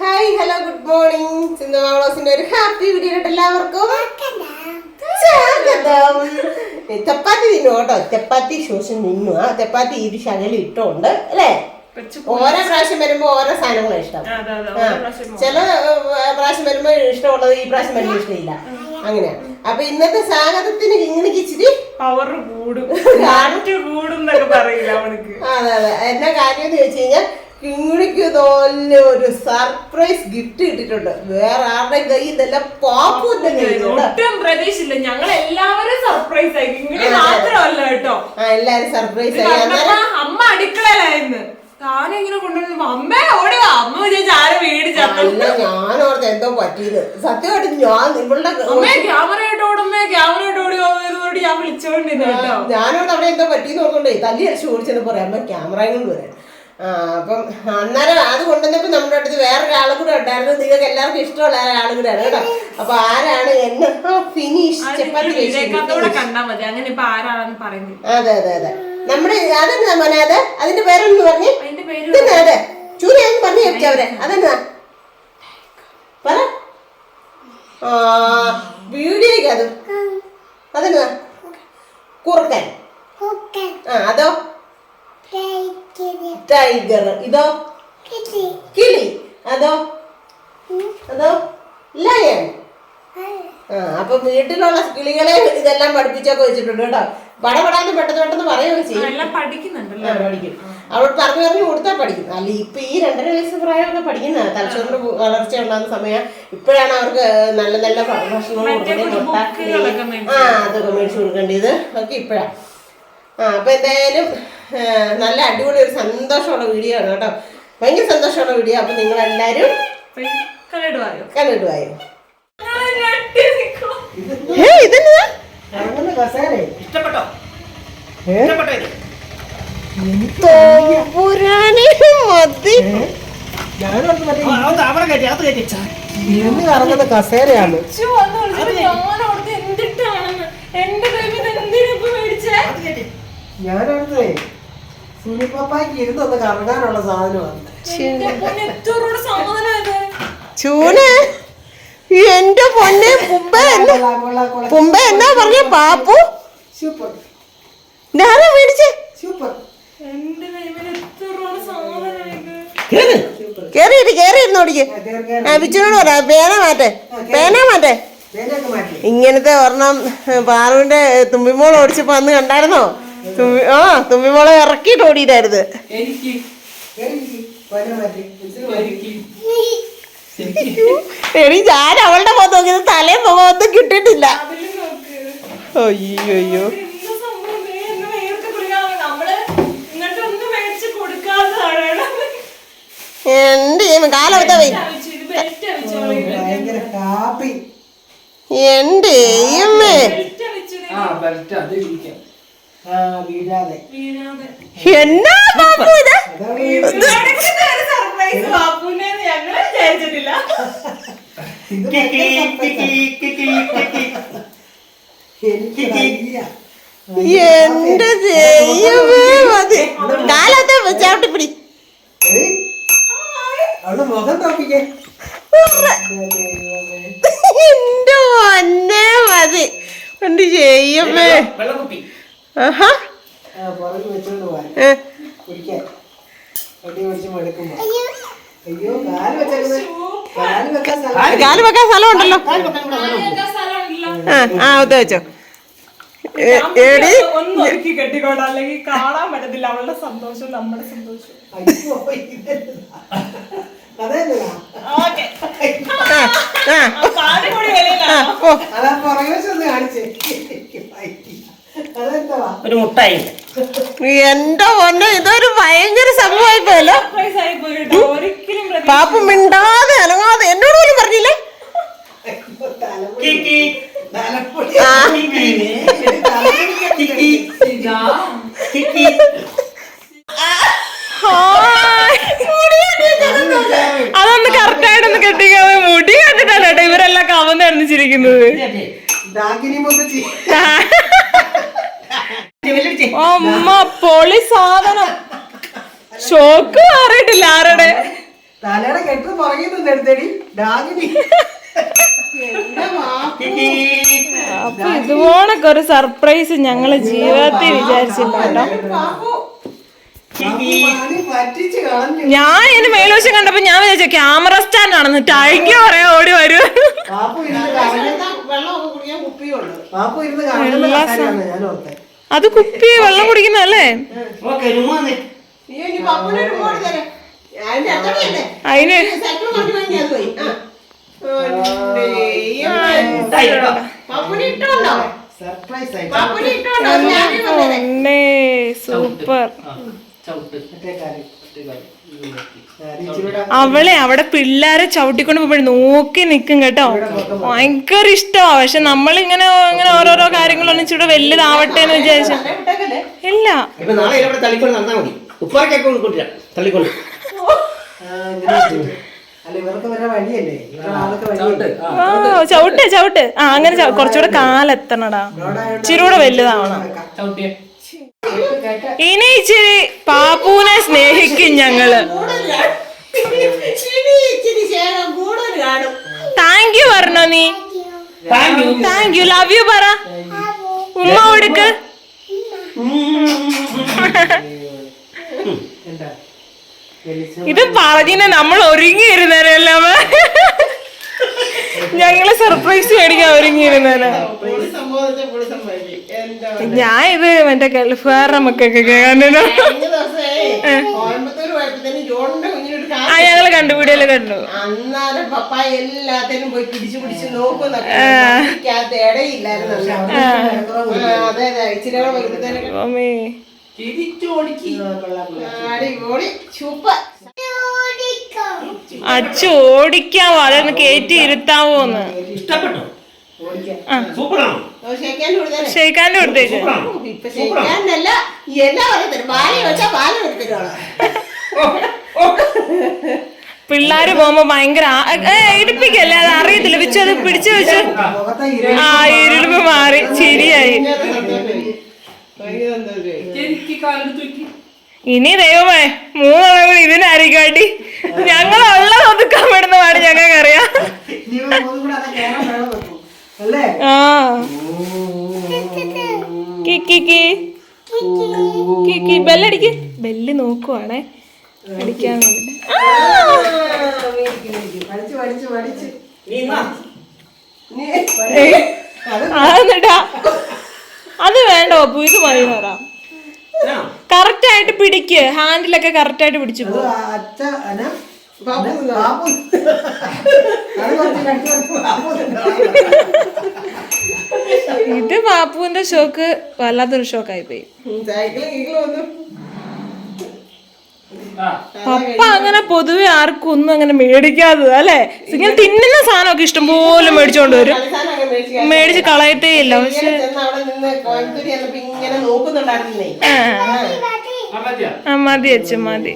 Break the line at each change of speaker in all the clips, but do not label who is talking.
Hi hello good morning സിന്ധുമാവളോസിന്റെ ഒരു happy video എല്ലാവർക്കും സ്വാഗതം. ചപ്പാത്തി തിന്നു കേട്ടോ. ചപ്പാത്തി ശോഷം നിന്നു. ആ ചപ്പാത്തി ഇരു ശകലം ഇട്ടോണ്ട് അല്ലേ? ഓരോ പ്രാവശ്യം വരുമ്പോ ഓരോ സാധനങ്ങളാണ് ഇഷ്ടം. ചില പ്രാവശ്യം വരുമ്പോ ഇഷ്ടമുള്ളത് ഈ പ്രാവശ്യം വരുമ്പോ ഇഷ്ടമില്ല. അങ്ങനെ അപ്പൊ ഇന്നത്തെ സ്വാഗതത്തിന് ഇങ്ങനെക്ക് ഇച്ചിരി
പവർ കൂടും. കൂടും എന്നൊക്കെ പറയില്ല
അതെ അതെ. എന്നാ കാര്യം എന്ന് വെച്ച് കഴിഞ്ഞാൽ കിങ്ങിണിക്ക് നല്ല ഒരു സർപ്രൈസ് ഗിഫ്റ്റ് കിട്ടിയിട്ടുണ്ട്. വേറെ ആരുടെ കൈ ഇതെല്ലാം പാപ്പു കയ്യിലുണ്ട്
ഒട്ടും പ്രതീക്ഷയില്ല. ഞങ്ങൾ എല്ലാവരും സർപ്രൈസ് ആയി മാത്രമല്ല കേട്ടോ.
ആ എല്ലാരും സർപ്രൈസ് ആയി.
അമ്മ അടുക്കളയിലായിരുന്നു താനെങ്ങനെ കൊണ്ടുവന്നു അമ്മേ ഓടുക അമ്മ വിചാരിച്ച ആരെ
വീട് ഞാൻ ഓർത്ത് എന്തോ പറ്റിയത്. സത്യമായിട്ട് ഞാൻ ഇവളുടെ
അമ്മേ ഓടി ഓടി ഞാൻ വിളിച്ചോണ്ടിരുന്നു കേട്ടോ.
ഞാനോട് അവിടെ എന്തോ പറ്റിയെന്ന് ഓർത്തോണ്ടേ തല്ലി അടിച്ചു ഓടിച്ചെന്ന് പറയാം. അമ്മ ക്യാമറയും കൊണ്ട് വരാൻ. ആ അപ്പം അന്നേരം അത് കൊണ്ടുവന്നപ്പോൾ നമ്മുടെ അടുത്ത് വേറൊരാളും കൂടെ ഉണ്ടായിരുന്നു. നിങ്ങൾക്ക് എല്ലാവർക്കും ഇഷ്ടമുള്ള ഒരാളും കൂടെ ആണ് കേട്ടോ. അപ്പൊ ആരാണ് എന്നെ ഫിനിഷ് ചപ്പാത്തി അതെ അതെ അതെ. നമ്മുടെ അതെന്താ മോനെ അത്? അതിന്റെ പേരൊന്നു പറഞ്ഞു?
പിന്നെ പേര്
ചൂരി അതെ പറഞ്ഞു പറഞ്ഞു അവരെ. അതെന്നാ? പറ. ആ വീഡിയോയ്ക്ക് അത്. അതെന്നാ? കുറുക്കൻ. ആ അതോ? ടൈഗർ. ഇതോ? കിളി. അതോ? അതോ? ലയൺ. ആ അപ്പൊ വീട്ടിലുള്ള കിളികളെ ഇതെല്ലാം പഠിപ്പിച്ചൊക്കെ വെച്ചിട്ടുണ്ട് കേട്ടോ. പടപടാന്ന് പെട്ടെന്ന് പെട്ടെന്ന് പറയുകയൊക്കെ ചെയ്യും.
അവിടെ പഠിക്കുന്നുണ്ടല്ലോ.
ആ, പഠിക്കും. അവൾ പറഞ്ഞു പറഞ്ഞു കൊടുത്താൽ പഠിക്കും. അല്ല ഇപ്പൊ ഈ രണ്ടര വയസ്സ് പ്രായമൊക്കെ പഠിക്കുന്ന തലച്ചോറിന് വളർച്ച ഉണ്ടാകുന്ന സമയം ഇപ്പോഴാണ് അവർക്ക് നല്ല നല്ല
ഭക്ഷണങ്ങളും
ആ അതൊക്കെ മേടിച്ചു കൊടുക്കേണ്ടത്. ഒക്കെ ഇപ്പോഴാണ് ആ അപ്പൊ എന്തായാലും നല്ല അടിപൊളി ഒരു സന്തോഷമുള്ള വീഡിയോ ആണ് കേട്ടോ. ഭയങ്കര സന്തോഷമുള്ള വീഡിയോ അപ്പൊ നിങ്ങൾ എല്ലാരും
കണ്ടിടുവായോ
ഇഷ്ടപ്പെട്ടോ?
കറങ്ങുന്ന കസേരയാണ്. ഞാനവിടുത്തെ സുനിപ്പപ്പായ്ക്ക് ഇരുന്നൊന്ന് കറങ്ങാനുള്ള സാധനമാണ്
ചൂന് എന്റെ പൊന്നെ പുമ്പ എന്നാ. പുമ്പ പറഞ്ഞ പാപ്പു?
സൂപ്പർ.
ഞാനാ മേടിച്ചേ.
സൂപ്പർ.
കേറിയിട്ട് കേറിയിരുന്ന് ഓടിക്ക്. ആ പറ പേന മാറ്റേ പേന മാറ്റേ. ഇങ്ങനത്തെ ഒരെണ്ണം പാറുവിന്റെ തുമ്പിമോൾ ഓടിച്ചപ്പോ അന്ന് കണ്ടായിരുന്നോ? തുമ്പി ആ തുമ്പിമോളെ ഇറക്കിയിട്ട് ഓടിയിട്ടായിരുന്നു. എടി ഞാൻ അവളുടെ മുഖം നോക്കിയത് തലയും മുഖമൊന്നും കിട്ടിയിട്ടില്ല.
അതിൽ നോക്ക്.
അയ്യോ അയ്യോ.
എന്ത് സംഭവം കാലത്തെ ഒന്നും
പോയി
അവിച്ചു, ഇത്
എന്നാ ബാപ്പു ഇത്. എന്റെ ദൈവമേ മതി. കാലത്തെ ചവിട്ടിപ്പിടി എന്റെ പൊന്നെ മതി. എന്റെ ചെയ്യമ്മേ
കാൽ വെക്കാൻ സ്ഥലം
ഉണ്ടല്ലോ. ആ ആ വെച്ചോ. എടി
ഒന്ന് ഒരുക്കി കെട്ടിക്കോട്ടെ. അല്ലെങ്കിൽ കാണാൻ പറ്റത്തില്ല. അവളുടെ സന്തോഷം നമ്മുടെ സന്തോഷം. ഓക്കെ
ആ ആ
കാലുകൂടി
ആ
വെളിയിലാണോ
ഓ
അതാ പുറകെ വെച്ചൊന്ന് കാണിച്ചേ അതെന്താ
ഒരു മുട്ടായി.
എന്റെ പൊന്നെ ഇതൊരു ഭയങ്കര സംഭവമായി പാപ്പ
സർപ്രൈസ് ആയി പോയി കേട്ടോ. ഒരിക്കലും പ്രതീക്ഷ-
പാപ്പു മിണ്ടാതെ അനങ്ങാതെ എന്നോട് പോലും പറഞ്ഞില്ലേ
കിക്കി,
തലപ്പൊടി
ആ
കിക്കി,
തലപ്പൊടി
കിക്കി, കിക്കി.
ഹായ്.
അതൊന്ന് കറക്റ്റ് ആയിട്ടൊന്ന് കെട്ടിക്കാതെ മുടി കണ്ടിട്ടാണ് കേട്ടോ ഇവരെല്ലാം കവന്ന് എണ്ണിച്ചിരിക്കുന്നത്
ഇതേ,
ഡാക്കിനി മുത്തച്ചി
വലിയ
അമ്മ പൊളി സാധനം ഷോക്ക് മാറിയിട്ടില്ല ആരുടെ
കെട്ട് പുറകിൽ എടുത്തടി ഡാഗിനി
അപ്പൊ ഇതുപോലൊക്കെ ഒരു സർപ്രൈസ് ഞങ്ങൾ ജീവിതത്തിൽ വിചാരിച്ചില്ല കേട്ടോ. ഞാൻ എന്റെ മേൽവശം കണ്ടപ്പോ ഞാൻ വിചാരിച്ച ക്യാമറ സ്റ്റാൻഡ് ആണെന്ന് ടൈക്ക് പറയാ ഓടി വരും. അത് കുപ്പി വെള്ളം കുടിക്കുന്നതല്ലേ? അതിന് സൂപ്പർ. അവളെ അവിടെ പിള്ളേരെ ചവിട്ടിക്കൊണ്ട് പോകുമ്പോൾ നോക്കി നിൽക്കും കേട്ടോ. ഭയങ്കര ഇഷ്ടമാ പക്ഷെ നമ്മളിങ്ങനെ ഇങ്ങനെ ഓരോരോ കാര്യങ്ങളൊന്നും ഇച്ചിരി വലുതാവട്ടെ എന്ന് വിചാരിച്ചു? ഇല്ല. ചവിട്ട് ചവിട്ട് ആ അങ്ങനെ കുറച്ചുകൂടെ കാലെത്തണടാ ഇച്ചിരൂടെ വലുതാവണം ഇനി ഇച്ചിരി പാപ്പൂനെ സ്നേഹിക്കും
ഞങ്ങൾ
താങ്ക് യു പറഞ്ഞോ നീ
താങ്ക് യു
ലവ് യു പറ ഉമ്മ കൊടുക്ക്
എന്താ
ഇത് പറഞ്ഞിന് നമ്മൾ ഒരുങ്ങിയിരുന്നേനല്ലേ? ഞങ്ങൾ സർപ്രൈസ് മേടിക്കാൻ ഒരുങ്ങിയിരുന്നേന് ഞാൻ ഇത് മറ്റേ ഗൾഫുകാരുടെ മക്കൾക്കൊക്കെ കണ്ടിനു ആ ഞങ്ങൾ കണ്ടു വീഡിയോയിൽ കണ്ടു.
അന്നാലും പപ്പ എല്ലാത്തിനും പോയി പിടിച്ചു പിടിച്ച് നോക്കുന്നൊക്കെ. ഇടയില്ലായിരുന്നു
അച്ചു ഓടിക്കാവോ അതൊന്ന് കേറ്റി ഇരുത്താവോന്ന്.
എന്ന്
ഷെയ്ക്കാന്റെ കൊടുത്തേക്ക് പിള്ളാര് പോകുമ്പോ ഭയങ്കര ഇടിപ്പിക്കല്ലേ? അത് അറിയത്തില്ല. വെച്ചു അത് പിടിച്ചു വെച്ചു ആ ഇരുളിപ്പ് മാറി.
വെക്ക്
ഇനി ദൈവമേ മൂന്നെണ്ണം കൂടി ഇതിനായിരിക്കാട്ടി ഞങ്ങൾ ഉള്ളത് ഒതുക്കാൻ പെടുന്ന പാട് ഞങ്ങൾക്കറിയാം. ആ. കിക്കി കിക്കി ബെല്ലടിക്ക്. ബെല്ല് നോക്കുവാണേ. അടിക്കാൻ വേണ്ടി. അതെന്നിട്ടാ അത് വേണ്ട ഒപ്പു ഇത് മതി പറ കറക്റ്റ് ആയിട്ട് പിടിക്ക്. ഹാൻഡിലൊക്കെ കറക്റ്റ് ആയിട്ട് പിടിച്ചു ഇത് ബാപ്പുവിന്റെ ഷോക്ക് വല്ലാത്തൊരു ഷോക്കായി പോയി
സൈക്കിളും കീക്കിളും ഒന്നും
ആ.
പപ്പ അങ്ങനെ പൊതുവെ ആർക്കും ഒന്നും അങ്ങനെ മേടിക്കാത്തത് അല്ലെ? ഇങ്ങനെ തിന്നുന്ന സാധനമൊക്കെ ഇഷ്ടംപോലെ മേടിച്ചോണ്ട് വരും.
മേടിച്ച്
കളയത്തേ ഇല്ല. പക്ഷെ
ആ,
മതി അച്ഛൻ മതി.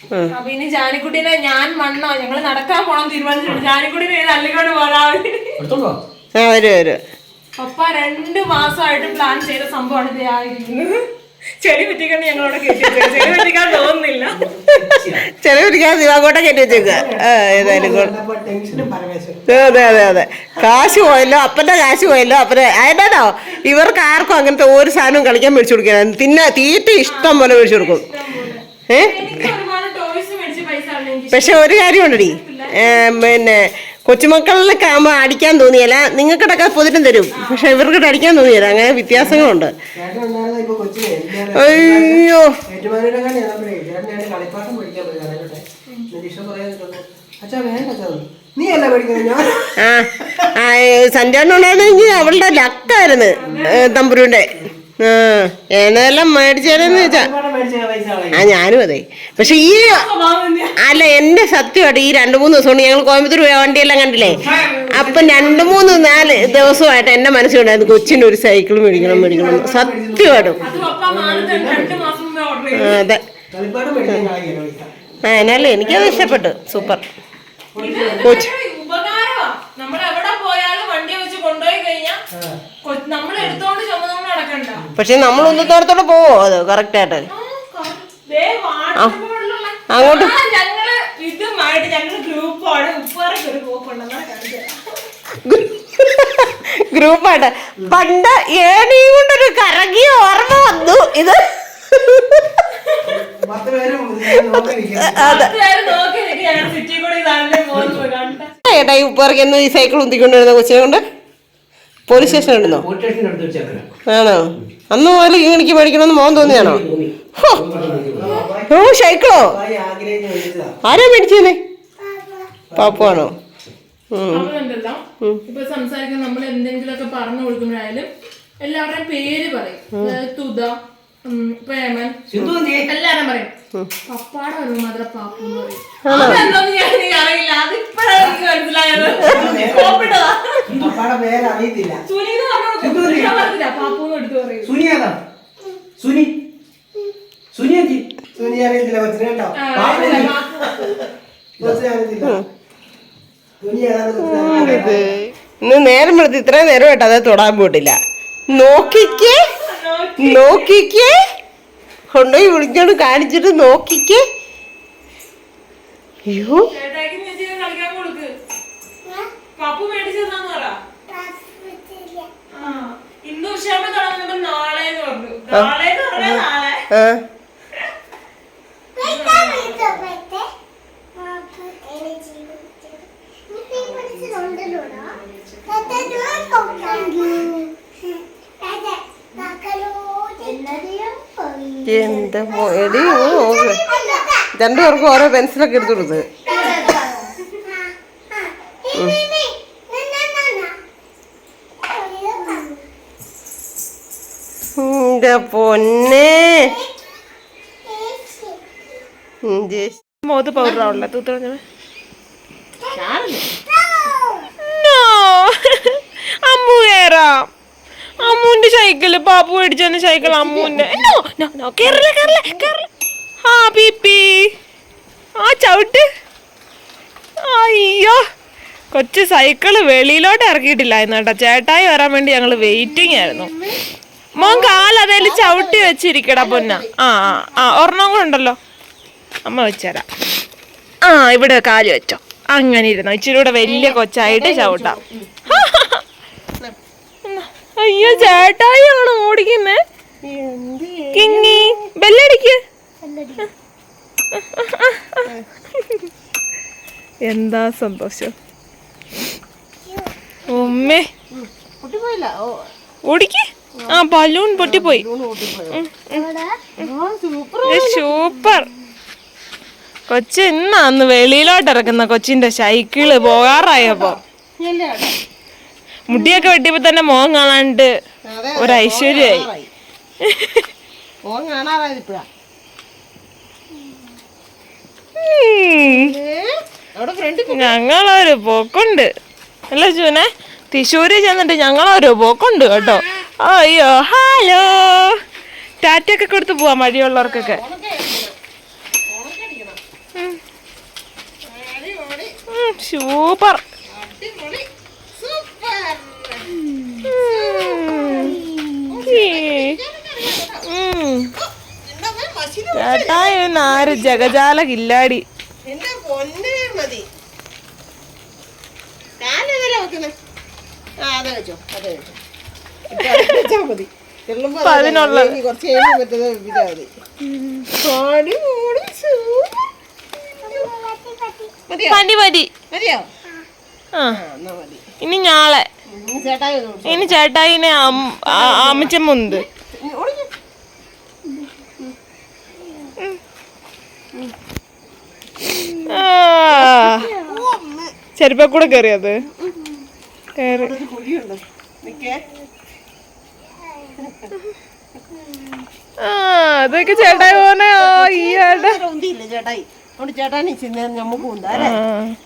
പിന്നെ
അപ്പൊ ഇനി ജാനിക്കുട്ടീനെ ഞാൻ വന്നോ? ഞങ്ങൾ നടക്കാൻ പോണം തീരുമാനിച്ചിട്ടുണ്ട്. ജാനിക്കുട്ടീനെ അല്ലെങ്കിൽ പോരാ. പപ്പ രണ്ട് മാസമായിട്ട് പ്ലാൻ ചെയ്ത സംഭവമാണ് ഇത് ആയിരിക്കുന്നത് ചെടി പറ്റിക്കൊണ്ട് ഞങ്ങളോട് കേട്ടി ചെടി പറ്റിക്കാൻ തോന്നുന്നില്ല.
ചെറിയ കയറ്റി വെച്ചേക്കുക ഏതായാലും അതെ അതെ അതെ കാശ് പോയല്ലോ അപ്പന്റെ കാശ് പോയല്ലോ അപ്പനെ അതിനാണോ ഇവർക്ക് ആർക്കും അങ്ങനത്തെ ഒരു സാധനവും കളിക്കാൻ മേടിച്ചു കൊടുക്കാൻ തിന്ന തീറ്റ ഇഷ്ടം പോലെ മേടിച്ചു കൊടുക്കും. ഏ? പക്ഷെ ഒരു കാര്യമുണ്ടടി. പിന്നെ കൊച്ചുമക്കളിലൊക്കെ ആകുമ്പോൾ അടിക്കാൻ തോന്നിയല്ല നിങ്ങൾക്കിടക്കെ പൊതിരും തരും. പക്ഷെ ഇവർക്കിട്ട് അടിക്കാൻ തോന്നിയല്ല അങ്ങനെ വ്യത്യാസങ്ങളുണ്ട്. അയ്യോ. ആ സഞ്ചാരനുണ്ടായിരുന്നെങ്കിൽ അവളുടെ ലക്കായിരുന്നു തമ്പുരുവിന്റെ ഏതെല്ലാം മേടിച്ചാലെന്ന് വെച്ചാ. ആ ഞാനും അതെ. പക്ഷെ ഈ അല്ല എന്റെ സത്യമായിട്ട് ഈ രണ്ടു മൂന്ന് ദിവസം കൊണ്ട് ഞങ്ങൾ കോയമ്പത്തൂർ പോയ വണ്ടിയെല്ലാം കണ്ടില്ലേ? അപ്പൊ രണ്ടു മൂന്ന് നാല് ദിവസമായിട്ട് എന്റെ മനസ്സിലുണ്ടായിരുന്നു കൊച്ചിന് ഒരു സൈക്കിൾ മേടിക്കണം മേടിക്കണം. സത്യമായിട്ടും.
അത്
ആ എന്നാലും എനിക്കത് ഇഷ്ടപ്പെട്ടു. സൂപ്പർ.
കൊച്ചു. നമ്മൾ എവിടെ പോയാലും വണ്ടി വെച്ച് കൊണ്ടുപോയി കഴിഞ്ഞാൽ നമ്മൾ എടുത്തോണ്ട്
പക്ഷെ നമ്മൾ ഒന്നത്തോടത്തോടെ പോവോ? അത് കറക്റ്റായിട്ട്
ആയിട്ട്.
അങ്ങോട്ട്. ഗ്രൂപ്പായിട്ട്. പണ്ട് ഏണിയും കൊണ്ടൊരു കറങ്ങിയ ഓർമ്മ വന്നു. ഇത്. ഏട്ടാ ഈ ഉപ്പറക്കൊന്ന് ഈ സൈക്കിൾ ഉന്തിക്കൊണ്ടിരുന്ന കൊച്ചിനെ കൊണ്ട്? പോലീസ് സ്റ്റേഷനിൽ
ഉണ്ടോ?
ആണോ? അന്ന് മുതൽ ഇങ്ങനെക്ക് മേടിക്കണമെന്ന് മോൻ തോന്നിയാണോ. ഓ സൈക്കിളോ
മേടിച്ചതാ.
ആരാ മേടിച്ചേനെ? പാപ്പുവാണോ? ഉം.
അവരുണ്ടല്ലോ ഇപ്പൊ സംസാരിക്കാൻ നമ്മൾ എന്തെങ്കിലുമൊക്കെ പറഞ്ഞു കൊടുക്കുമ്പോഴായാലും എല്ലാവരുടെയും പേര് പറയും. തുത പ്രേമൻ? എല്ലാരും പറയും. പപ്പാടെ വരുമ്പോ മാത്രം പാപ്പു എന്ന് പറയും. അതെന്താന്ന് ഞാൻ എനിക്ക് അറിയില്ല. അതിപ്പോഴാണ് എനിക്ക് മനസ്സിലായത്. പാപ്പു എന്ന് എടുത്തു പറയും.
ഏതാ? സുനി. സുനി എന്ത്?
സുനി അറിയത്തില്ല കൊച്ചിനെ. കൊച്ചിനെ അറിയത്തില്ല. സുനി.
ഇന്ന് നേരം വെളുത്ത് ഇത്രയും നേരമായിട്ട് അത് തൊടാൻ പോയിട്ടില്ല. നോക്കിക്കേ. നോക്കിക്കേ. കൊണ്ടുപോയി വിളിച്ചോണ്ട് കാണിച്ചിട്ട് നോക്കിക്കേ. അയ്യോ.
പപ്പു മേടിച്ചെന്നാന്ന് പറ. നാളെ എന്ന് പറഞ്ഞു. നാളെ. നാളെ
എന്താ പോയടി നോക്ക് രണ്ടുപേർക്കും ഓരോ പെൻസിലൊക്കെ എടുത്തു കൊടുത്ത്. എന്റെ പൊന്നെ. പൗഡർ തൂത്തുകളഞ്ഞ അമ്മു കേറാം. അമ്മുന്റെ സൈക്കിൾ പാപ്പു മേടിച്ചു സൈക്കിൾ കേറില്ല കേറില്ല കേറില്ല. ആ പീപ്പി ആ ചവിട്ട്. അയ്യോ. കൊച്ചു സൈക്കിൾ വെളിയിലോട്ട് ഇറക്കിയിട്ടില്ലായിരുന്നു കേട്ടോ ചേട്ടായി വരാൻ വേണ്ടി ഞങ്ങൾ വെയിറ്റിംഗ് ആയിരുന്നു. മോൻ കാൽ അതേൽ ചവിട്ടി വെച്ചിരിക്കടാ പൊന്ന. ആ ആ ആ ഒരെണ്ണം കൂടെ ഉണ്ടല്ലോ. അമ്മ വെച്ചാരാ ആ ഇവിടെ കാൽ വെച്ചോ. അങ്ങനെ ഇരുന്നോ. ഇച്ചിരി കൂടെ വലിയ കൊച്ചായിട്ട് ചവിട്ടാം. അയ്യോ ചേട്ടായാണ് ഓടിക്കുന്നേ? കിങ്ങി ബെല്ലടിക്ക്. എന്താ സന്തോഷം? ഉമ്മേ. ഓടിക്ക്. ആ ബലൂൺ പൊട്ടിപ്പോയി. സൂപ്പർ കൊച്ചു ഇന്നാന്ന് വെളിയിലോട്ട് ഇറക്കുന്ന കൊച്ചിന്റെ സൈക്കിൾ പോകാറായപ്പോ. മുടിയൊക്കെ വെട്ടിയപ്പോ തന്നെ മോൻ കാണാണ്ട് ഒരു ഐശ്വര്യമായി. ഞങ്ങളൊരു പോക്കുണ്ട്. അല്ല ചൂനെ തൃശ്ശൂര് ചെന്നിട്ട് ഞങ്ങളൊരു പോക്കുണ്ട് കേട്ടോ. അയ്യോ ഹലോ. ടാറ്റയൊക്കെ കൊടുത്ത് പോവാം മഴയുള്ളവർക്കൊക്കെ സൂപ്പർ. ഉം. ഈ. ഉം. ചേട്ടായി ആര് ജഗജാല കില്ലാടി. മതി. ആ അതെ വെച്ചോ അതെ വെച്ചോ. മതി. കുറച്ച് പറ്റുന്നത് മതി. പാടി മൂടി
മതി മതി
മതിയോ?
ആ. ഇനി ഞാളെ.
ഇനി
ചേട്ടായിനെ അമ്മച്ചമ്മുണ്ട്. ചെരുപ്പ കൂടെ കയറിയത് കയറി
നിക്കേ.
ആ അതൊക്കെ ചേട്ടായി
അതുകൊണ്ട് നമുക്ക് അല്ലേ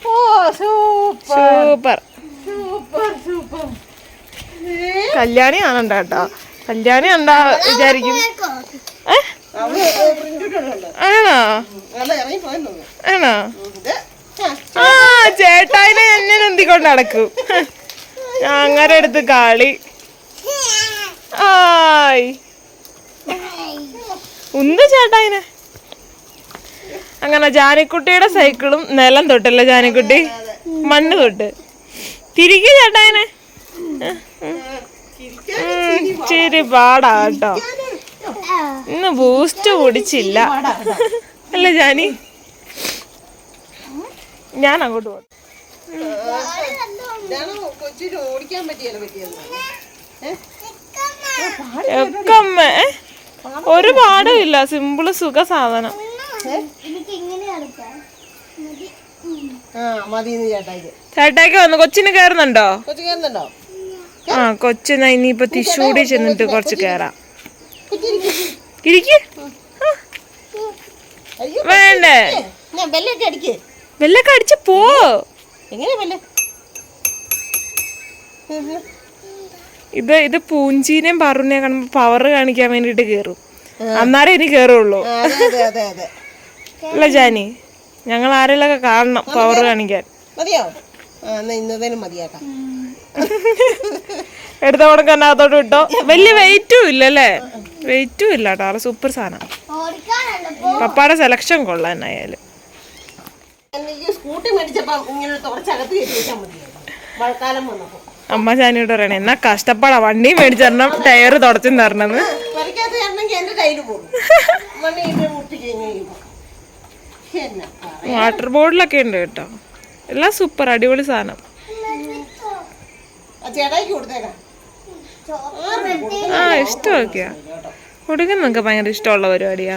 ഓ super.
Super.
Super super.
Kalyani കാണണ്ട കേട്ടോ. കല്യാണി ഉണ്ടാ വിചാരിക്കും. ആണോ? ആണോ? ആ ചേട്ടായിനെ എന്നെ നന്ദിക്കൊണ്ട് നടക്കും. അങ്ങനെ എടുത്ത് കാളി. ആയ്. ചേട്ടാ ചേട്ടായിനെ അങ്ങനെ ജാനിക്കുട്ടിയുടെ സൈക്കിളും നിലം തൊട്ടല്ലേ ജാനിക്കുട്ടി? മണ്ണ് തൊട്ട്. തിരികെ ചേട്ടായനെ ഇച്ചിരി പാടാ ഇന്ന് ബൂസ്റ്റ് കുടിച്ചില്ല. അല്ല ജാനി. ഞാൻ അങ്ങോട്ട് പോകും
ഇതാണ് കൊച്ചിന് ഓടിക്കാൻ പറ്റിയല്ലോ പറ്റിയത്
ഒക്കെ അമ്മ. ഒരു പാടും ഇല്ല. സിമ്പിൾ സുഖ സാധനം.
ചേട്ടായിക്ക്.
വന്നു. കൊച്ചിന്
കേറുന്നുണ്ടോ?
ആ കൊച്ചിന് ഇനിയിപ്പൊ തിശൂടി ചെന്നിട്ട് കുറച്ച് കേറാം. ഇരിക്ക്. വേണ്ടേ? വെല്ലൊക്കെ അടിച്ച് പോ.
എങ്ങനെയാ ബെല്ല്?
ഇത് ഇത് പൂഞ്ചീനെയും പറൂനെയും കാണുമ്പോ പവർ കാണിക്കാൻ വേണ്ടിട്ട് കേറും. അന്നേരം ഇനി കേറുള്ളൂ.
ആ, അതെ അതെ അതെ അതെ.
അല്ല ജാനി ഞങ്ങൾ ആരെല്ലൊക്കെ കാണണം പവർ കാണിക്കാൻ.
മതിയോ? മതിയാക്കാം
എടുത്ത കൊടുക്കാൻ അതോട്ട് വിട്ടോ. വലിയ വെയിറ്റും ഇല്ല അല്ലേ? വെയിറ്റും ഇല്ല കേട്ടോ. സൂപ്പർ സാധനം. പപ്പാടെ സെലക്ഷൻ കൊള്ളാൻ എന്നായാലും.
ഈ സ്കൂട്ടി മേടിച്ചപ്പം ഇങ്ങനെ തുടച്ചകത്ത് കയറ്റി വെച്ചാൽ മതിയായിരുന്നു. മഴക്കാലം വന്നപ്പോൾ
അമ്മ ചാനിയോട് പറയണേ എന്നാ കഷ്ടപ്പാടാ വണ്ടി മേടിച്ചറിഞ്ഞ ടയർ തുടച്ചും
പറയാ.
വാട്ടർ ബോട്ടിലൊക്കെ ഉണ്ട് കേട്ടോ. എല്ലാം സൂപ്പർ അടിപൊളി സാധനം.
ആ
ഇഷ്ടമൊക്കെയാ. കൊടുക്കുന്നൊക്കെ ഭയങ്കര ഇഷ്ടമുള്ള പരിപാടിയാ.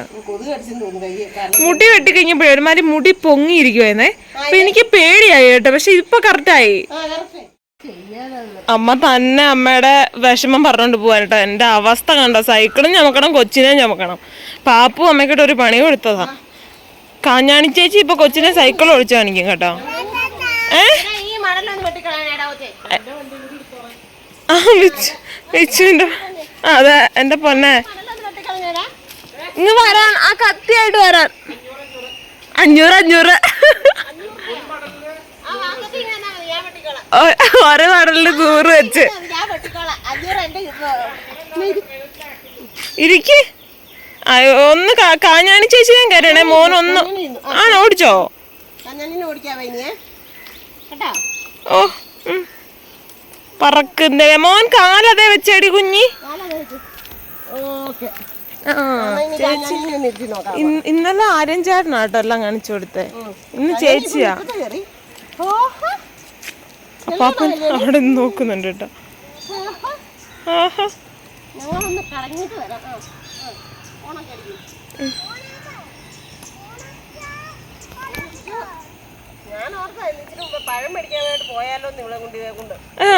മുടി വെട്ടി കഴിഞ്ഞപ്പോഴേ ഒരുമാതിരി മുടി പൊങ്ങിയിരിക്കുവായിരുന്നേ അപ്പൊ എനിക്ക് പേടിയായി കേട്ടോ പക്ഷെ ഇപ്പൊ കറക്റ്റായി അമ്മ തന്നെ അമ്മയുടെ വിഷമം പറഞ്ഞോണ്ട് പോവാൻ കേട്ടോ. എന്റെ അവസ്ഥ കണ്ട? സൈക്കിളും ചമക്കണം കൊച്ചിനെ ചമക്കണം പാപ്പു അമ്മയ്ക്കിട്ട് ഒരു പണി കൊടുത്തതാ. കാഞ്ഞാണി ചേച്ചി ഇപ്പൊ കൊച്ചിനെ സൈക്കിൾ ഒളിച്ചു കാണിക്കും കേട്ടോ. ഏ? ആ വിച്ചു അതെ എന്റെ പൊന്നെ. ഇങ്ങ് വരാൻ ആ കത്തിയായിട്ട് വരാൻ. അഞ്ഞൂറ് അഞ്ഞൂറ്
ആ വാക്കത്തി ഇങ്ങനെ മതി,
ഒ- കടലിൽ നൂറ് വെച്ച്. ഇരിക്ക്. ഒന്ന് കാഞ്ഞാണി ചേച്ചി ഞാൻ കയറണേ മോൻ ഒന്ന് ആണ് ഓടിച്ചോ? ഓ. പറക്കുന്നേ. മോൻ കാലതേ വെച്ചടി കുഞ്ഞി. ഇന്നലെ ആര്യൻ ചേട്ടനാട്ടോ എല്ലാം കാണിച്ചു കൊടുത്തേ. ഇന്ന് ചേച്ചിയാ.
ഓഹോ.
അപ്പാപ്പൻ അവിടെ നിന്ന് നോക്കുന്നുണ്ട് കേട്ടോ. ആഹാ.
ആ ആ.
ആ.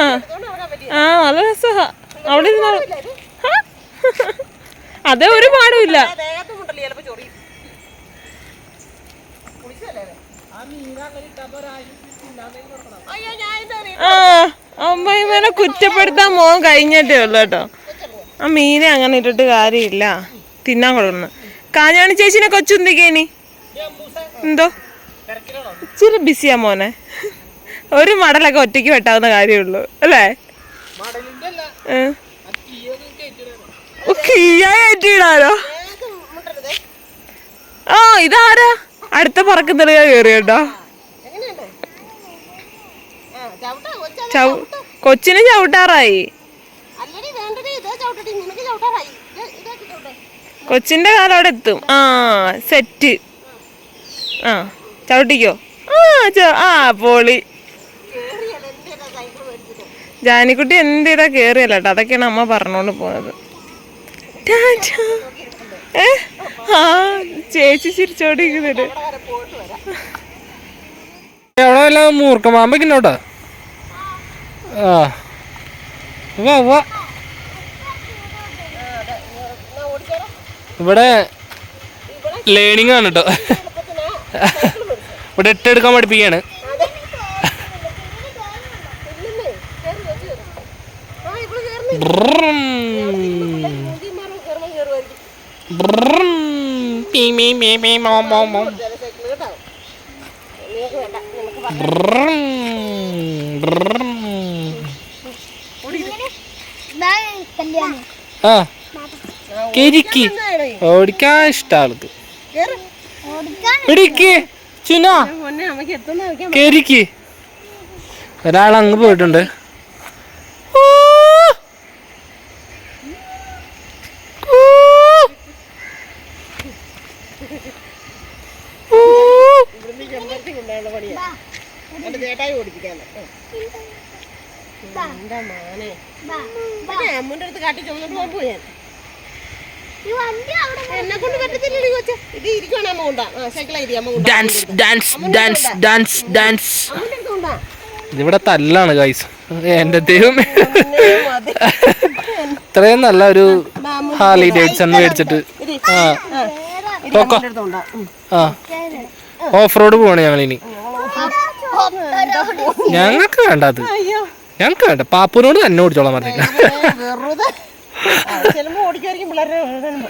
ആ നല്ല രസമാ അവിടെ അതെ ഹാ? അതേ ഒരു പാടുമില്ല
ചിലപ്പോ ചൊറിയും.
ആ കുറ്റപ്പെടുത്താൻ മോൻ കഴിഞ്ഞിട്ടേ ഉള്ളു കേട്ടോ. ആ മീനെ അങ്ങനെ ഇട്ടിട്ട് കാര്യമില്ല. തിന്നാൻ കൊടുക്കുന്നു കാഞ്ഞാണി ചേച്ചിനെ കൊച്ചുന്തിക്കേനി? എന്തോ? ഇച്ചിരി ബിസിയാ മോനെ. ഒരു മടലൊക്കെ ഒറ്റയ്ക്ക് വെട്ടാവുന്ന കാര്യമുള്ളൂ അല്ലേ?
മുട്ടരുതേ
ആ ഇതാരാ? അടുത്ത പറക്കുന്നിട കയറി കേട്ടോ
എങ്ങനെയുണ്ട് ആ ചവിട്ടാ കൊച്ചാ
ചവ് കൊച്ചിന് ചവിട്ടാറായി. കൊച്ചിന്റെ കാലം അവിടെ എത്തും. ആ സെറ്റ്. ആ ചവിട്ടിക്കോ. ആ ച- ആ പോളി. ജാനിക്കുട്ടി എന്ത് ചെയ്താ കേറിയല്ല കേട്ടോ? അതൊക്കെയാണ് അമ്മ പറഞ്ഞോണ്ട്. ഏ? ആ ചേച്ചി ചിരിച്ചോണ്ടിരിക്കുന്നുണ്ട്.
അവിടെ
വല്ല മൂർക്കമാമ്പൊക്കെ ആ. ഇവിടെ ലേണിംഗ് ആണ് കേട്ടോ ഇവിടെ ഇട്ടെടുക്കാൻ പഠിപ്പിക്കുകയാണ്. ബ്രം. ബ്രം. പീ മീ മീ മീ മോ മോ മോ.
ചില സൈക്കിൾ കേട്ടോ നിനക്ക് വേണ്ട നിനക്ക് പറയാം
ബ്രം. ബ്രം.
കല്യാണം
ആ. കരിക്ക്. ഓടിക്കാൻ ഇഷ്ടം ആൾക്ക് പിടിക്ക്. ചുന ഒരാൾ അങ്ങ് പോയിട്ടുണ്ട്. ഊ. ഊ.
ഇവിടുന്ന് ചെമ്പരത്തി കൊണ്ടുള്ള പണിയാ എന്റെ ചേട്ടായി ഓടിപ്പിക്കാൻ എന്റെ മോനെ? മറ്റേ അമ്മൂന്റെ അടുത്ത് കാട്ടി ചുമന്നിട്ട് പോകുമ്പോ ഞാൻ.
ഈ വണ്ടി അവിടെ
എന്നെ കൊണ്ട് പറ്റത്തില്ലടി കൊച്ചെ. ഇത് ഇരിക്കണം അമ്മ കൊണ്ടാ. ആ അമ്മ
dance dance dance dance dance ഇതിവിടെ തല്ലാണ് ഗൈസ് എന്റെ ദൈവം ഇത്രയും നല്ല ഒരു ഹാർലി ഡേറ്റ്സൺ മേടിച്ചിട്ട്. ആ. പൊക്കോ. ഓഫ് റോഡ് പോവാണ് ഞങ്ങൾ ഇനി ഞങ്ങൾക്ക് വേണ്ട അത്
അയ്യോ.
ഞങ്ങൾക്ക് വേണ്ട. പാപ്പുനോട് തന്നെ ഓടിച്ചോളാൻ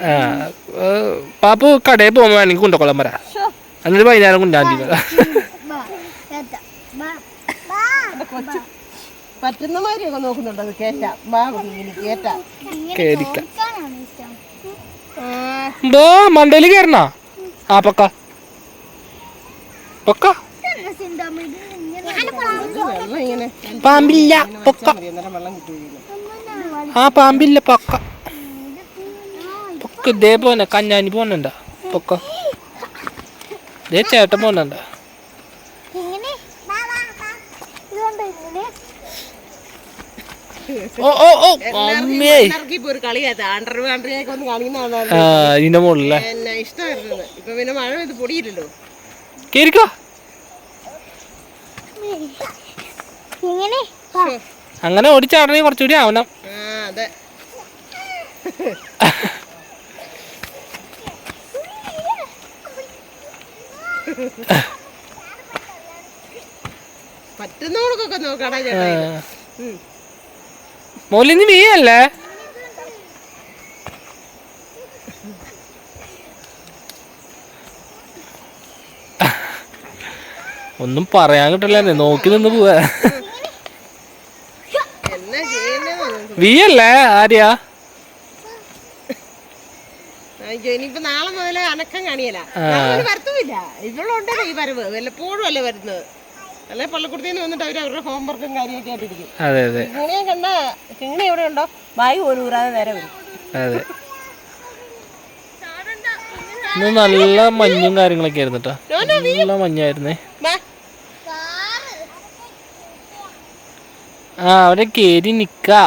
ഏ,
പാപ്പു കടയിൽ പോകുമ്പോൾ എനിക്ക് കൊണ്ടുകൊള്ളാൻ പറ. എന്നിട്ട് വൈകുന്നേരം കൊണ്ടാണ്ടി
പറ്റുന്ന മാതിരിയൊക്കെ നോക്കുന്നുണ്ട് കേറ്റാ. കേറ്റാ.
കേരിക്ക എന്തോ മണ്ടയിൽ കയറണ ആ പൊക്ക. പൊക്ക. പാമ്പില്ല പൊക്ക. ആ പാമ്പില്ല പൊക്ക. പൊക്ക ഇതേ പോന്നെ കഞ്ഞാനി പോന്നുണ്ട. പൊക്ക. ഇതേ ചേട്ടൻ പോന്നുണ്ട. ഇതിന്റെ മുകളിലെ
എന്നെ ഇപ്പൊ പിന്നെ മഴ പെയ്ത് പൊടിയില്ലല്ലോ.
കേറിക്കോ.
ഇങ്ങനെ
അങ്ങനെ ഓടിച്ചാടണേ കുറച്ചുകൂടി ആവണം.
അതെ. പറ്റുന്നവർക്കൊക്കെ നോക്കടാ ചേട്ടാ.
മോലിന്ന് വീയല്ലേ ഒന്നും പറയാൻ കിട്ടില്ല നോക്കി നിന്ന് പോവാ.
വി അല്ലേ
വീയല്ലേ ആര്യാ
ഇനിയിപ്പോ നാളെ മുതൽ അനക്കം കാണിയല്ല വരത്തുമില്ല ഇവളുണ്ടല്ലോ ഈ വരവ്. വല്ലപ്പോഴും അല്ലേ വരുന്നത്? അല്ലെ? പള്ളിക്കുടത്തിൽ നിന്ന് വന്നിട്ട് അവർ അവരുടെ ഹോംവർക്കും കാര്യമൊക്കെ ആയിട്ടിരിക്കും.
അതെ അതെ.
കിങ്ങിണിയെ കണ്ട കിങ്ങിണി എവിടെ ഉണ്ടോ? ബാഗ് പോലും ഊരാതെ നേരെ വരും.
അതെ. നല്ല മഞ്ഞും കാര്യങ്ങളൊക്കെ ആയിരുന്നു കേട്ടോ നല്ല മഞ്ഞായിരുന്നേ. ആ അവിടെ കയറി നിക്ക. ബാ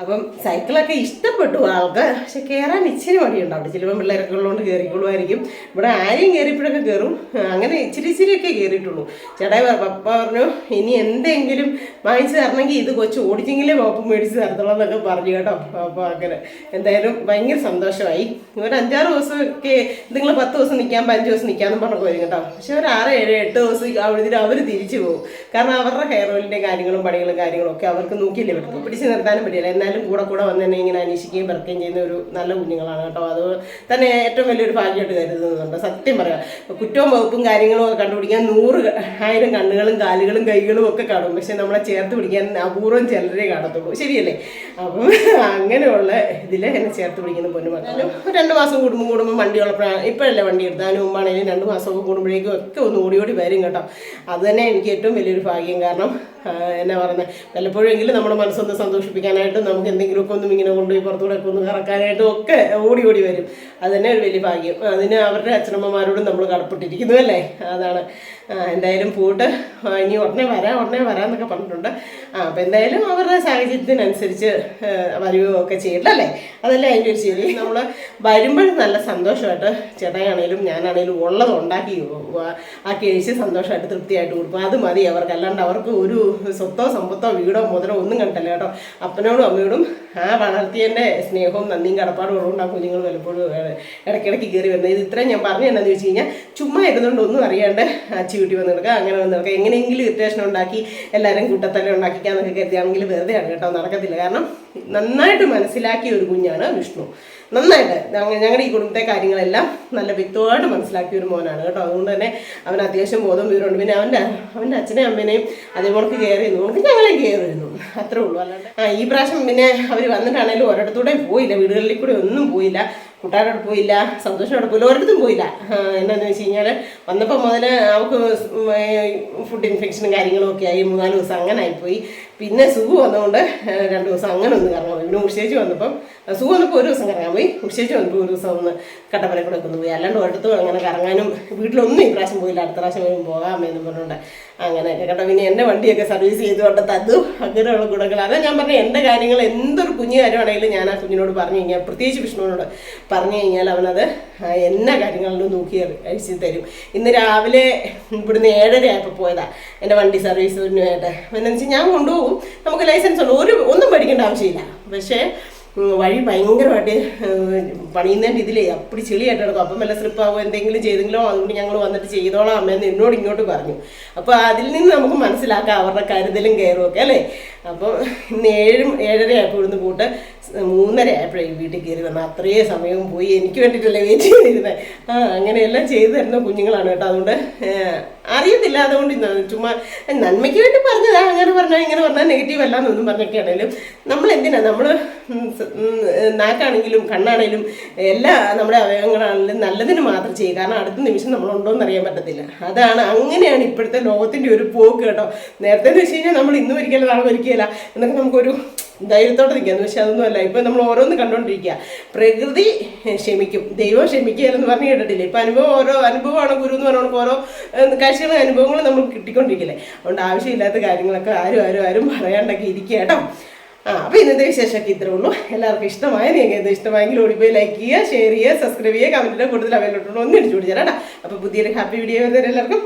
അപ്പം സൈക്കിളൊക്കെ ഇഷ്ടപ്പെട്ടു ആൾക്ക്. പക്ഷെ കയറാൻ ഇച്ചിരി മടിയുണ്ട്. അവിടെ ചിലപ്പം പിള്ളേരൊക്കെ ഉള്ളതുകൊണ്ട് കയറിക്കൊള്ളുമായിരിക്കും ഇവിടെ ആരെയും കയറിയപ്പോഴൊക്കെ കയറും അങ്ങനെ ഇച്ചിരി ഇച്ചിരിയൊക്കെ കയറിയിട്ടുള്ളൂ ചേട്ടായി പപ്പ പറഞ്ഞു ഇനി എന്തെങ്കിലും വാങ്ങിച്ചു തരണമെങ്കിൽ ഇത് കൊച്ചു ഓടിച്ചെങ്കിലേ പപ്പ മേടിച്ച് തരത്തുള്ളൂ എന്നൊക്കെ പറഞ്ഞു കേട്ടോ അപ്പോൾ അങ്ങനെ. എന്തായാലും ഭയങ്കര സന്തോഷമായി. ഒരു അഞ്ചാറ് ദിവസമൊക്കെ നിങ്ങൾ പത്ത് ദിവസം നിൽക്കാൻ അഞ്ച് ദിവസം നിൽക്കാമെന്ന് പറഞ്ഞു വരും കേട്ടോ. പക്ഷെ ഒരു ആറ് ഏഴ് എട്ട് ദിവസം അവിടെ അവർ തിരിച്ചു പോകും. കാരണം അവരുടെ ഹെയർ ഓയിലിന്റെ കാര്യങ്ങളും പണികളും കാര്യങ്ങളും ഒക്കെ അവർക്ക് നോക്കിയില്ലേ പറ്റും പിടിച്ച് നിർത്താനും പറ്റില്ല. എന്നാലും കൂടെ കൂടെ വന്ന് തന്നെ ഇങ്ങനെ അന്വേഷിക്കുകയും പിറക്കുകയും ചെയ്യുന്ന ഒരു നല്ല കുഞ്ഞുങ്ങളാണ് കേട്ടോ. അത് തന്നെ ഏറ്റവും വലിയൊരു ഭാഗ്യമായിട്ട് കരുതുന്നുണ്ട്. സത്യം പറയാം. കുറ്റവും വകുപ്പും കാര്യങ്ങളും ഒക്കെ കണ്ടുപിടിക്കാൻ നൂറ് ആയിരം കണ്ണുകളും കാലുകളും കൈകളും ഒക്കെ കാണും. പക്ഷെ നമ്മളെ ചേർത്ത് പിടിക്കാൻ അപൂർവം ചിലരെ കാണത്തുള്ളൂ. ശരിയല്ലേ? അപ്പം അങ്ങനെയുള്ള ഇതിൽ എന്നെ ചേർത്ത് പിടിക്കുന്ന പൊന്നുമക്കളും രണ്ട് മാസം കൂടുമ്പോൾ കൂടുമ്പോൾ വണ്ടി ഉള്ളപ്പോഴാണ് ഇപ്പോഴല്ലേ വണ്ടി എടുത്താലും മുമ്പാണെങ്കിലും രണ്ട് മാസമൊക്കെ കൂടുമ്പോഴേക്കും ഒക്കെ ഒന്ന് ഓടി ഓടി വരും കേട്ടോ. അത് തന്നെ എനിക്ക് ഏറ്റവും വലിയൊരു ഭാഗ്യം. കാരണം എന്നാ പറയുന്നത് വല്ലപ്പോഴെങ്കിലും നമ്മുടെ മനസ്സൊന്ന് സന്തോഷിപ്പിക്കാനായിട്ടും നമുക്ക് എന്തെങ്കിലുമൊക്കെ ഒന്നും ഇങ്ങനെ കൊണ്ടുപോയി പുറത്തുകൂടെ ഒക്കെ ഒന്ന് കറക്കാനായിട്ടും ഒക്കെ ഓടി ഓടി വരും. അത് തന്നെ ഒരു വലിയ ഭാഗ്യം. അതിന് അവരുടെ അച്ഛനമ്മമാരോടും നമ്മൾ കടപ്പെട്ടിരിക്കുന്നു അല്ലേ? അതാണ്. എന്തായാലും പോയിട്ട് ആ, ഇനി ഉടനെ വരാം ഉടനെ വരാമെന്നൊക്കെ പറഞ്ഞിട്ടുണ്ട്. ആ അപ്പം എന്തായാലും അവരുടെ സാഹചര്യത്തിനനുസരിച്ച് വരികയോ ഒക്കെ ചെയ്യട്ടല്ലേ അതല്ലേ അതിന്റെ ഒരു ശരി. നമ്മൾ വരുമ്പോഴും നല്ല സന്തോഷമായിട്ട് ചേട്ടനാണേലും ഞാനാണേലും ഉള്ളത് ഉണ്ടാക്കി ആ കഴിച്ച് സന്തോഷമായിട്ട് തൃപ്തിയായിട്ട് കൊടുക്കും. അത് മതി അവർക്ക്. അല്ലാണ്ട് അവർക്ക് ഒരു സ്വത്തോ സമ്പത്തോ വീടോ മുതലോ ഒന്നും കണ്ടല്ല കേട്ടോ. അപ്പനോടും അമ്മയോടും ആ വളർത്തിയതിന്റെ സ്നേഹവും നന്ദിയും കടപ്പാടും ഉള്ളതുകൊണ്ട് ആ കുഞ്ഞുങ്ങൾ ഇട- ഇടയ്ക്കിടയ്ക്ക് കയറി വരുന്നത്. ഇത് ഇത്രയും ഞാൻ പറഞ്ഞു എന്നാന്ന് ചോദിച്ചു കഴിഞ്ഞാൽ ചുമ്മാ ഇരുന്നുകൊണ്ട് ഒന്നും അറിയാണ്ട് വീട്ടിൽ വന്ന് കിടക്കുക അങ്ങനെ വന്ന് കിടക്കുക എങ്ങനെയെങ്കിലും ഇറിറ്റേഷൻ ഉണ്ടാക്കി എല്ലാവരും കൂട്ടത്തല ഉണ്ടാക്കിക്കാന്നൊക്കെ കരുതിയാണെങ്കിൽ വെറുതെയാണ് കേട്ടോ നടക്കത്തില്ല. കാരണം നന്നായിട്ട് മനസ്സിലാക്കിയ ഒരു കുഞ്ഞാണ് വിഷ്ണു. നന്നായിട്ട് ഞങ്ങളുടെ ഈ കുടുംബത്തെ കാര്യങ്ങളെല്ലാം നല്ല വ്യക്തമായിട്ട് മനസ്സിലാക്കിയ ഒരു മോനാണ് കേട്ടോ. അതുകൊണ്ട് തന്നെ അവൻ അത്യാവശ്യം ബോധം വിവരമുണ്ട്. പിന്നെ അവന്റെ അവന്റെ അച്ഛനെയും അമ്മേനെയും അതേപോലെ കെയർ ചെയ്യുന്നു. ഞങ്ങളെ കെയർ ചെയ്യുന്നു. അത്രേ ഉള്ളൂ. അല്ലാണ്ട് ആ ഈ പ്രാവശ്യം പിന്നെ അവർ വന്നിട്ടാണെങ്കിലും ഒരിടത്തൂടെയും പോയില്ല. വീടുകളിൽ കൂടെ ഒന്നും പോയില്ല. കുട്ടാരോട് പോയില്ല സന്തോഷത്തോടെ പോയില്ല ഒരിടത്തും പോയില്ല. എന്നാന്ന് വെച്ച് കഴിഞ്ഞാൽ വന്നപ്പോൾ മുതൽ അവൾക്ക് ഫുഡ് ഇൻഫെക്ഷനും കാര്യങ്ങളും ഒക്കെ ആയി മൂന്നാൽ ദിവസം അങ്ങനെ ആയിപ്പോയി പിന്നെ സുഖ വന്നതുകൊണ്ട് രണ്ടു ദിവസം അങ്ങനെ ഒന്ന് കറങ്ങാൻ പോയി. പിന്നെ ഉഷേജ് വന്നപ്പം സുഖം വന്നപ്പോൾ ഒരു ദിവസം കറങ്ങാൻ പോയി. ഉഷേജ് വന്നപ്പോൾ ഒരു ദിവസം ഒന്ന് കട്ടപ്പന കൂടെ ഒന്ന് പോയി. അല്ലാണ്ട് ഒരിടത്തും അങ്ങനെ കറങ്ങാനും വീട്ടിലൊന്നും ഈ പ്രാവശ്യം പോയില്ല. അടുത്ത പ്രാവശ്യം വരും പോകാമെന്ന് പറഞ്ഞുകൊണ്ട് അങ്ങനെയൊക്കെ കേട്ടോ. പിന്നെ എന്റെ വണ്ടിയൊക്കെ സർവീസ് ചെയ്തുകൊണ്ട് തന്നു. അങ്ങനെയുള്ള ഗുണങ്ങൾ അതാ ഞാൻ പറഞ്ഞ എന്റെ കാര്യങ്ങൾ എന്തൊരു കുഞ്ഞു കാര്യമാണെങ്കിലും ഞാൻ ആ കുഞ്ഞിനോട് പറഞ്ഞു കഴിഞ്ഞാൽ പ്രത്യേകിച്ച് വിഷ്ണുവിനോട് പറഞ്ഞു കഴിഞ്ഞാൽ അവനത് എല്ലാ കാര്യങ്ങളിലും നോക്കി അഴിച്ചു തരും. ഇന്ന് രാവിലെ ഇവിടുന്ന് ഏഴര ആയപ്പോൾ പോയതാണ് എന്റെ വണ്ടി. സർവീസിനുമായിട്ട് എന്നു വെച്ചാൽ ഞാൻ കൊണ്ടുപോകും. നമുക്ക് ലൈസൻസ് ഉണ്ട് ഒരു ഒന്നും പഠിക്കേണ്ട ആവശ്യമില്ല. പക്ഷേ വഴി ഭയങ്കരമായിട്ട് പണിയുന്നതിന്റെ ഇതിലേ അപ്പടി ചെളിയായിട്ട് കിടക്കും അപ്പം വല്ല സ്ലിപ്പാവോ എന്തെങ്കിലും ചെയ്തെങ്കിലോ അതുകൊണ്ട് ഞങ്ങൾ വന്നിട്ട് ചെയ്തോളാം അമ്മയെന്ന് എന്നോട് ഇങ്ങോട്ട് പറഞ്ഞു. അപ്പോൾ അതിൽ നിന്ന് നമുക്ക് മനസ്സിലാക്കാം അവരുടെ കരുതലും കയറും ഒക്കെ അല്ലേ? അപ്പോൾ ഇന്ന് ഏഴും ഏഴര ആയപ്പോൾ ഇവിടുന്ന് പോട്ട് മൂന്നര ആയപ്പോഴേ വീട്ടിൽ കയറി വന്നാൽ അത്രയും സമയവും പോയി. എനിക്ക് വേണ്ടിയിട്ടല്ലേ വെയിറ്റ് ചെയ്തിരുന്നത് ആ അങ്ങനെയെല്ലാം ചെയ്തു തരുന്ന കുഞ്ഞുങ്ങളാണ് കേട്ടോ. അതുകൊണ്ട് അറിയത്തില്ല അതുകൊണ്ട് ചുമ്മാ നന്മയ്ക്ക് വേണ്ടി പറഞ്ഞതാ അങ്ങനെ പറഞ്ഞാൽ ഇങ്ങനെ പറഞ്ഞാൽ നെഗറ്റീവ് അല്ല എന്നൊന്നും പറഞ്ഞൊക്കെയാണേലും നമ്മൾ എന്തിനാ നമ്മൾ നാക്കാണെങ്കിലും കണ്ണാണെങ്കിലും എല്ലാ നമ്മുടെ അവയവങ്ങളാണെങ്കിലും നല്ലതിന് മാത്രം ചെയ്യുക കാരണം അടുത്ത നിമിഷം നമ്മളുണ്ടോയെന്ന് അറിയാൻ പറ്റത്തില്ല. അതാണ് അങ്ങനെയാണ് ഇപ്പോഴത്തെ ലോകത്തിന്റെ ഒരു പോക്ക് കേട്ടോ. നേരത്തെ എന്ന് വെച്ച് കഴിഞ്ഞാൽ നമ്മൾ ഇന്നും ഒരിക്കലും നാളെ ഒരിക്കല എന്നൊക്കെ നമുക്കൊരു ധൈര്യത്തോടെ നിൽക്കാം പക്ഷെ അതൊന്നുമല്ല. ഇപ്പം നമ്മൾ ഓരോന്ന് കണ്ടുകൊണ്ടിരിക്കുക പ്രകൃതി ക്ഷമിക്കും. ദൈവം ക്ഷമിക്കുകയെന്ന് പറഞ്ഞ് കേട്ടിട്ടില്ല? ഇപ്പം അനുഭവം ഓരോ അനുഭവമാണ് ഗുരു എന്ന് പറഞ്ഞുകൊണ്ട് ഓരോ കാഴ്ചകളും അനുഭവങ്ങളും നമ്മൾ കിട്ടിക്കൊണ്ടിരിക്കില്ലേ? അതുകൊണ്ട് ആവശ്യമില്ലാത്ത കാര്യങ്ങളൊക്കെ ആരും ആരും ആരും പറയാണ്ടൊക്കെ ഇരിക്കുക കേട്ടോ. ആ അപ്പോൾ ഇന്നത്തെ വിശേഷമൊക്കെ ഇത്രേ ഉള്ളൂ. എല്ലാവർക്കും ഇഷ്ടമായ നിങ്ങൾക്ക് ഇഷ്ടമായെങ്കിൽ ഓടിപ്പോയി ലൈക്ക് ചെയ്യുക ഷെയർ ചെയ്യുക സബ്സ്ക്രൈബ് ചെയ്യുക കമന്റിന്റെ കൂടുതൽ അവൈലബിൾ ഒന്ന് ഇടിച്ചു പിടിച്ചാൽ കേട്ടോ. അപ്പോൾ പുതിയൊരു ഹാപ്പി വീഡിയോ വരുന്നവരെല്ലാവർക്കും